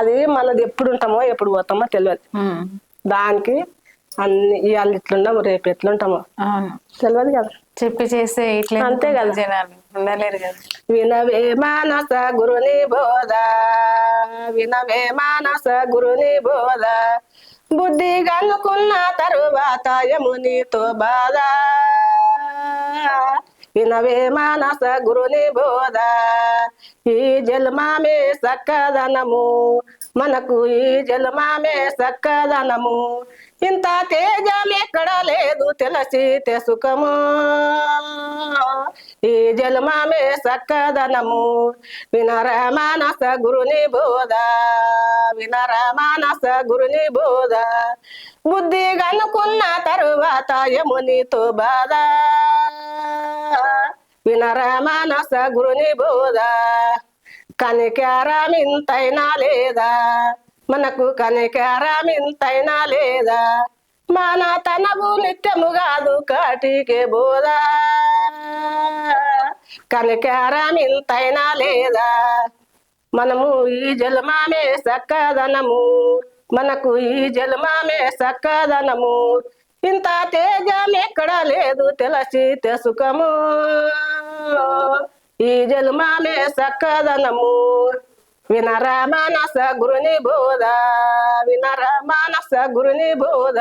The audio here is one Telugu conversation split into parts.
అది మనది ఎప్పుడు ఉంటామో ఎప్పుడు పోతామో తెలియదు. దానికి అన్ని ఇవాళ ఇట్లున్నాము రేపు ఎట్లుంటామో. తెలియదు కదా. చెప్పి చేస్తే ఇట్లా అంతే కదా. జనాలు. ఉండలేరు కదా. వినవే మానస గురుని బోధ. వినవే మానస గురుని బోధ. బుద్ధి గనుకున్న తరువాత యమునితో బాధ. వినవే మానస గురుని బోధ. ఈ జన్మామే సక్కదనము. మనకు ఈ జన్మామే సక్కదనము. ఇంత తేజం ఎక్కడ లేదు తెలసి తెసుకము. ఈ జన్మామే సక్కదనము. వినరా మానస గురుని బోధ. వినరా మానస గురుని బోధ. బుద్ధి కనుకున్న తరువాత యమునితో బాధ. వినర మానస గురుని బోధ. కనికారమింతైనా లేదా? మనకు కనికారమింతైనా లేదా? మన తనవు నిత్యము కాదు కాటికే బోధ. కనికారమింతైనా లేదా? మనము ఈ జలమామే సక్కదనము. మనకు ఈ జలమామే సక్కదనము. ఇంత తేజం ఎక్కడ లేదు తెలసి తెసుకము. ఈ జలమామే సక్కదనము. వినరా మానస గురుని బోధ వినరా మానస గురుని బోధ.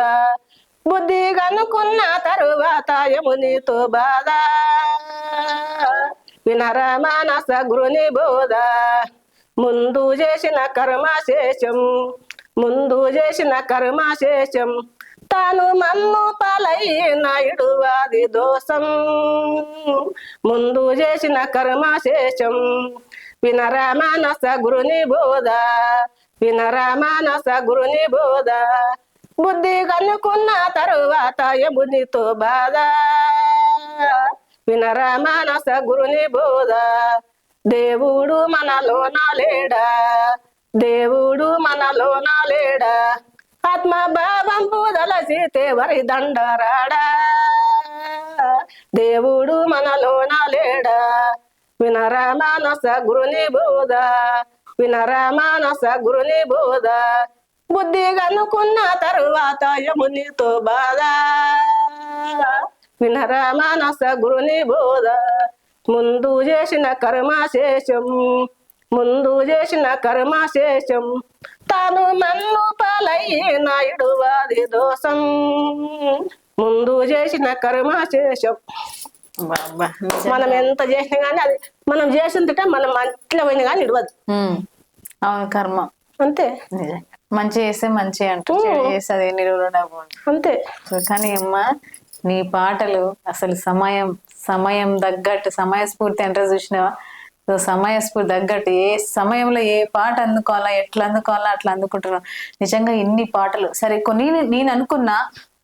బుద్ధి కనుక్కున్న తరువాత యమునితో బాధ. వినరా మానస గురుని బోధ. ముందు చేసిన కర్మశేషం ముందు చేసిన కర్మశేషం తను మన్ను పాలైన ఇడువాది దోషం. ముందు చేసిన కర్మశేషం. వినరా మానస గురుని బోధ. వినరా మానస గురుని బోధ. బుద్ధి కనుక్కున్న తరువాత యమునితో బాధ. వినరా మానస గురుని బోధ. దేవుడు మనలోన లేడా? దేవుడు మనలోన లేడా? ఆత్మ భావం పూదలసి తేవరి వరి దండరాడా? దేవుడు మనలోన లేడా? వినరా మానస గురుని బోధ? వినరా మానస గురుని బోధ? బుద్ధి కనుకున్న తరువాత యమునితో బాధ? వినరా మానస గురుని బోధ? ముందు చేసిన కర్మశేషం ముందు చేసిన కర్మశేషం తాను మన్ను పాలైన ఇడువాది దోషం. ముందు చేసిన కర్మశేషం బాబా మనం ఎంత చేసినా కానీ అది మనం చేసిందిట మనం మంచిలో పోయినా ఇడవదు. ఉమ్. అవును కర్మ. అంతే. మంచి చేస్తే మంచి అది ఎన్ని రోజులు డబ్బు అంతే. కానీ అమ్మ నీ పాటలు అసలు సమయం సమయం తగ్గట్టు సమయస్ఫూర్తి అంటే చూసినావా? సో సమయస్ఫూర్తి తగ్గట్టు ఏ సమయంలో ఏ పాట అందుకోవాలా ఎట్లా అందుకోవాలా అట్లా అందుకుంటున్నావు నిజంగా ఇన్ని పాటలు. సరే కొన్ని నేను అనుకున్నా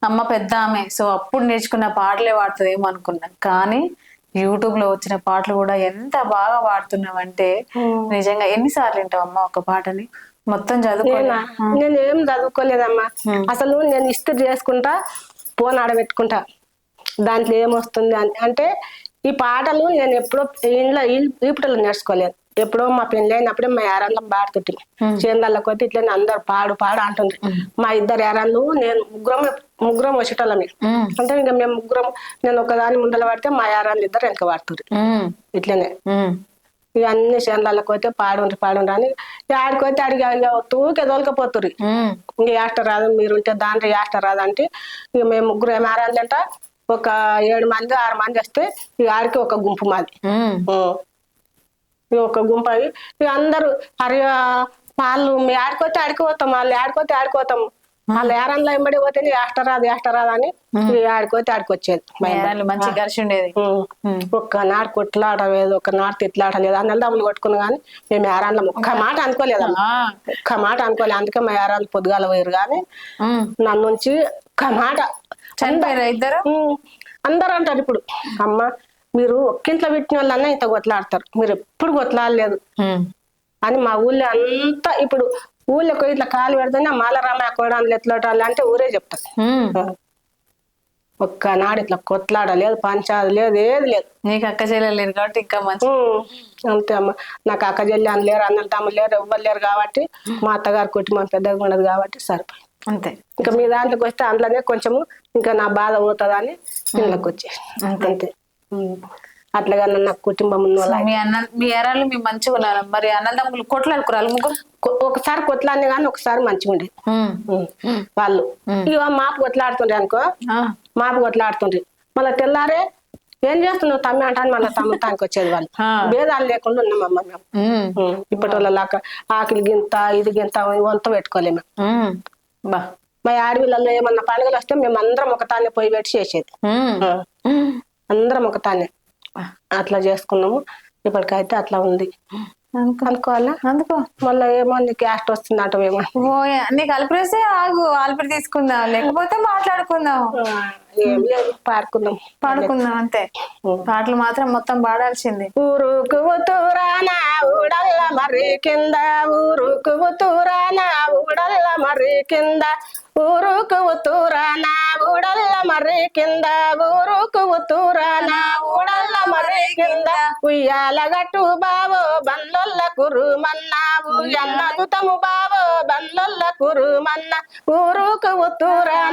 అమ్మ పెద్ద ఆమె సో అప్పుడు నేర్చుకున్న పాటలే పాడుతుందేమో అనుకున్నా. కానీ యూట్యూబ్లో వచ్చిన పాటలు కూడా ఎంత బాగా పాడుతున్నావంటే నిజంగా ఎన్నిసార్లు వింటావు అమ్మ ఒక పాటని? మొత్తం చదువుకో నేనా ఏం చదువుకోలేదమ్మా అసలు నేను ఇస్త్రీ చేసుకుంటా ఫోన్ ఆడబెట్టుకుంటా. దాంట్లో ఏమొస్తుంది అంటే ఈ పాటలు నేను ఎప్పుడో ఇంట్లో ఈపుటలు నేర్చుకోలేదు. ఎప్పుడో మా పెళ్ళి అయినప్పుడే మా యారాన్లం పాడుతుంటే. చేనులకు పోతే ఇట్లా అందరు పాడు పాడు అంటుంది మా ఇద్దరు యారాన్లు నేను ముగ్గురం ముగ్గురం వచ్చేటోళ్ళమే. అంటే ఇంకా మేము ముగ్గురం నేను ఒకదాని ముందర పడితే మా యారాన్లు ఇద్దరు వెనక పడుతుంది ఇట్లనే. ఇక అన్ని చేనులకు పోతే పాడుండ్రి పాడుండ్రి అని. ఆడిపోతే అడిగి ఇక తూకే దొలకపోతుర్రి ఉమ్, ఇంక యాస్ట రాదు మీరుంటే దాంట్లో యాస్ట రాదు అంటే ఇక మేము ముగ్గురు ఏమారంటే ఒక ఏడు మంది ఆరు మంది వస్తే ఆడికి ఒక గుంపు మాది. ఒక గుంపు అవి ఇక అందరూ అరే వాళ్ళు మీ ఆడిపోతే ఆడిపోతాం వాళ్ళు ఆడిపోతే ఆడిపోతాం వాళ్ళు ఏరన్లో ఎంబడి పోతే యాస్ట రాదు యాస్ట రాదు అని ఇక ఆడిపోతే ఆడికొచ్చేది మంచి కలిసి ఉండేది. ఒక్క నాడు కొట్లాడలేదు ఒక నాడు తిట్లాడలేదు. అన్న దమ్ములు కొట్టుకుని కానీ మేము ఏరాన్లో ఒక్క మాట అనుకోలేదమ్మా. ఆ, ఒక్క మాట అనుకోలేదు అందుకే మా యారాలు పొద్దుగాల పోయారు కానీ. నన్ను నుంచి ఒక్క మాట అందరూ అంటారు ఇప్పుడు. అమ్మ మీరు ఒక్కింట్లో పెట్టిన వాళ్ళన్నా ఇంత కొట్లాడతారు. మీరు ఎప్పుడు కొట్లాడలేదు. అని మా ఊళ్ళో అంతా ఇప్పుడు ఊళ్ళోకి ఇట్లా కాలు పెడితేనే మాలరామ కూడా ఎట్లా అంటే ఊరే చెప్తారు. ఉమ్. ఒక్క నాడు ఇట్లా కొట్లాడ లేదు పంచాది లేదు ఏది లేదు. నీకు అక్క చెల్లెలు లేరు కాబట్టి ఇంకా మంచి అంతే అమ్మ. నాకు అక్క చెల్లి అని లేరు అన్నలు తమ్ముడు లేరు ఎవ్వరు లేరు కాబట్టి మా అత్తగారి కుటుంబం పెద్దగా ఉండదు కాబట్టి సరిపోయి అంతే. ఇంకా మీ దాంట్లోకి వస్తే అందులోనే కొంచెము ఇంకా నా బాధ పోతుందని ఇళ్ళకి వచ్చేసి అంతే. అట్లాగా నా కుటుంబం ఉన్న వాళ్ళ మీ అన్న మీ ఎరాలు మీ మంచిగా ఉన్నారు? మరి అన్నదమ్ములు కొట్లాడుకురాలు ముగ్గురు? ఒకసారి కొట్లాడిని కానీ ఒకసారి మంచిగా ఉండేది. ఉమ్. వాళ్ళు. ఇక మాపు కొట్లాడుతుండే అనుకో మాపు కొట్లాడుతుండ్రి మళ్ళీ తెల్లారే ఏం చేస్తున్నావు తమ్మి అంటాను మళ్ళీ తమ్ముతానికి వచ్చేది వాళ్ళు. భేదాలు లేకుండా ఉన్నామమ్మ మేము. ఇప్పటి వాళ్ళ ఆకలి గింత ఇది గింత వంత పెట్టుకోలేము. బా. మా ఆడవిళ్ళల్లో ఏమన్నా పండుగలు వస్తే మేము అందరం ఒక తానే పోయి పెట్టి చేసేది. అందరం ఒక తానే బా. అట్లా చేసుకున్నాము. ఇప్పటికైతే అట్లా ఉంది. అనుకో అనుకోవాలా అందుకో. మళ్ళీ ఏమో నీకు క్యాస్ట్ వస్తుంది అంటవేమో ఓ నీకు అలిపిరేస్తే ఆగు. ఆలిపిరి తీసుకుందాం. లేకపోతే మాట్లాడుకుందాం. ఆ, ఏం లేదు. పాడుకుందాం. పాడుకుందాం అంతే. పాటలు మాత్రం మొత్తం పాడాల్సింది. ఊరుకు తూరాన ఊడల్ల మరి కింద. ఊరుకు తూరాన ఊడల్ల మరి కింద. ఊరుకు నా ఊడల్ల మర్రి కింద. ఊరుకు నా ఊడల్ల మర్రి కింద. ఉయ్యాల గట్టు బావో బండ్లొల్ల కురుమన్న. ఉయ్యన్న దుతము బావో బండ్లొల్ల కురుమన్న. ఊరుకు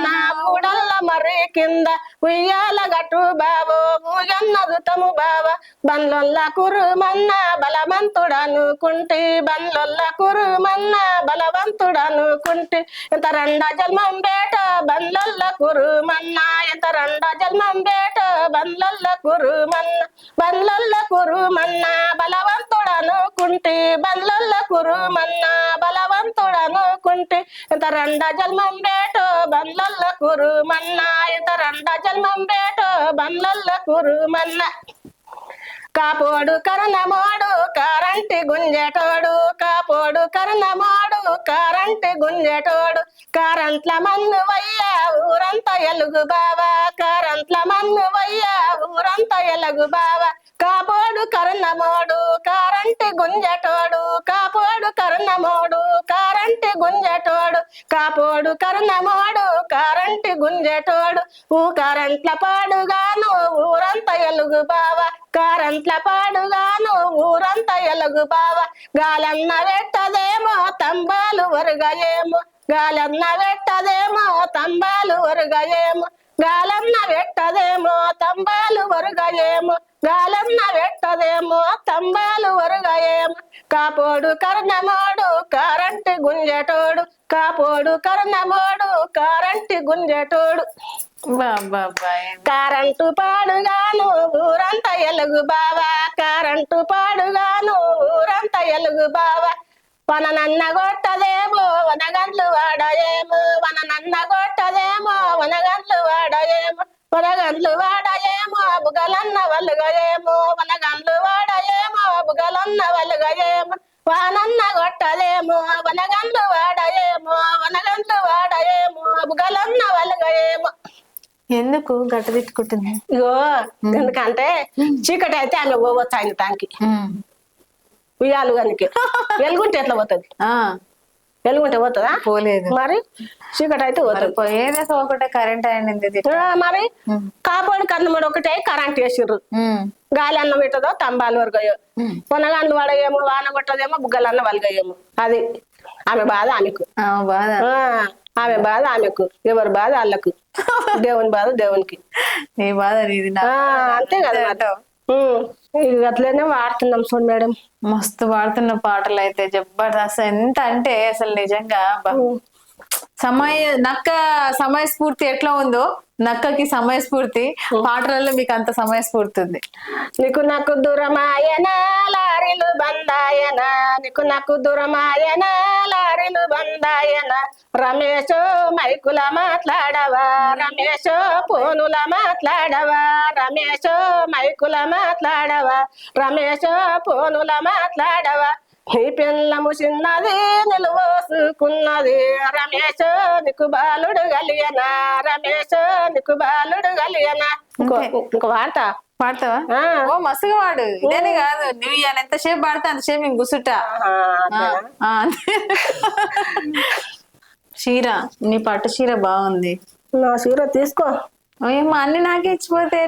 నా ఊడల్ల మర్రి కింద. ఉయ్యాల గట్టు బావో ఉయ్యన్న దుతము బావ బండ్లొల్ల కురుమన్న. బలవంతుడనుకుంటే బండ్లొల్ల కురుమన్న. బలవంతుడనుకుంటే ఇంత రెండ జన్మం బేట బండ్లొల్ల కురుమన్న. ఎంత రెండ జన్మం బేట బండ్లొల్ల కురుమన్న. బండ్లొల్ల కురుమన్న బలవంతుడనుకుంటే. బండ్లొల్ల కురుమన్న బలవంతుడనుకుంటే. ఎంత రెండ జన్మం బేట బండ్లొల్ల కురుమన్న. ఎంత రెండ జన్మం బేట బండ్లొల్ల కురుమన్న. కాపోడు కరణమోడు కారంటి గుంజెటోడు. కాపోడు కరణమోడు కారంటి గుంజెటోడు. కారంట్ల మన్ను వయ్యా ఊరంతా ఎలుగు బావా. కారంట్ల మన్ను వయ్యా ఊరంతా ఎలుగు బావా. కాపోడు కరణమోడు కారంటి గుంజెటోడు. కాపోడు కరణమోడు కారంటి గుంజెటోడు. కాపోడు కరణమోడు గుంజెటోడు ఊ కరెంట్ల పాడుగాను ఊరంత ఎలుగు బావ. కరెంట్ల పాడుగాను ఊరంత ఎలుగు బావ. గాలన్న వెట్టదేమో తంబాలు ఒరుగయేమో. గాలన్న వెట్టదేమో తంబాలు ఒరుగయేమో. గాలన్న వెట్టదేమో తంబాలు ఒరుగయేమో. గాలన్న వెట్టదేమో తంబాలు ఒరుగయేమో. కాపోడు కర్ణమోడు కారంటి గుంజెటోడు. కాపోడు కర్ణమోడు కారంటి గుంజెటోడు. బాబా కారంటు పాడుగాను ఊరంతా ఎలుగు బావా. కారంటు పాడుగాను ఊరంతా ఎలుగు బావా. వననన్న కొట్టదేమో వనగండ్లు వాడయేమో వననన్న కొట్టదేమో వనగండ్లు వాడయేమో వనగండ్లు వాడయేమో బుగలన్న వలుగయేమో వనగండ్లు వాడయేమో బుగలన్న వలుగయేమో వానన్న కొట్టదేమో వనగండ్లు వాడయేమో వనగండ్లు వాడయేమో బుగలన్న వలుగయేమో. ఎందుకు గట్ట తిట్టుకుంటుంది ఇగో ఎందుకంటే చీకటి అయితే ఆమె పోవచ్చు ఆయన తానికి ఉయ్యాలు కనుక వెలుగుంటే ఎట్లా పోతుంది? వెలుగుంటే పోతుందా? పోలేదు. మరి చీకటి అయితే పోతుంది. పోయేదే ఒకటే కరెంట్ అయింది మరి కాపాడు కన్నమడు ఒకటే కరెంట్ వేసిర్రు గాలి అన్నం పెట్టదో తంబాలు వరగయో పొనగాన్లు వాడయేమో వాన కొట్టదేమో బుగ్గలన్న వలగయేమో అది ఆమె బాధ ఆమెకు. ఆమె బాధ ఆమెకు. ఎవరి బాధ వాళ్ళకు దేవుని బాధ దేవునికి. నీ బాధ అంతే కదా ఇది అట్లనే వాడుతున్నాం చూడు మేడం. మస్తు పాడుతున్న పాటలు అయితే జబర్దస్త్. ఎంత అంటే అసలు నిజంగా సమయ నక్క సమయస్ఫూర్తి ఎట్లా ఉందో నక్కకి సమయస్ఫూర్తి పాటలలో మీకు అంత సమయస్ఫూర్తి ఉంది నీకు నాకు దూరమాయన లారీలు బందాయన. నీకు నాకు దూరమాయన లారీలు బందాయన. రమేష్ మైకుల మాట్లాడవా? రమేష్ ఫోనుల మాట్లాడవా? రమేష్ మైకుల మాట్లాడవా? రమేష్ ఫోనుల మాట్లాడవా? నీ పిల్లము చిన్నది నిలువోసుకున్నది రమేష్ నీకు బాలుడు కలియనా రమేష్ నీకు బాలుడు కలియనా. ఇంకో వార్త. పాడతావా ఆ. ఓ మస్తుగా వాడు. ఇదేనే కాదు. నువ్వు ఇవాళ ఎంతసేపు పాడితే అంతసేపు ఇంక గుసుట. చీర. నీ పట్టు చీర బాగుంది. నా చీర తీసుకో. ఓయమ్మ అన్ని నాకే ఇచ్చిపోతే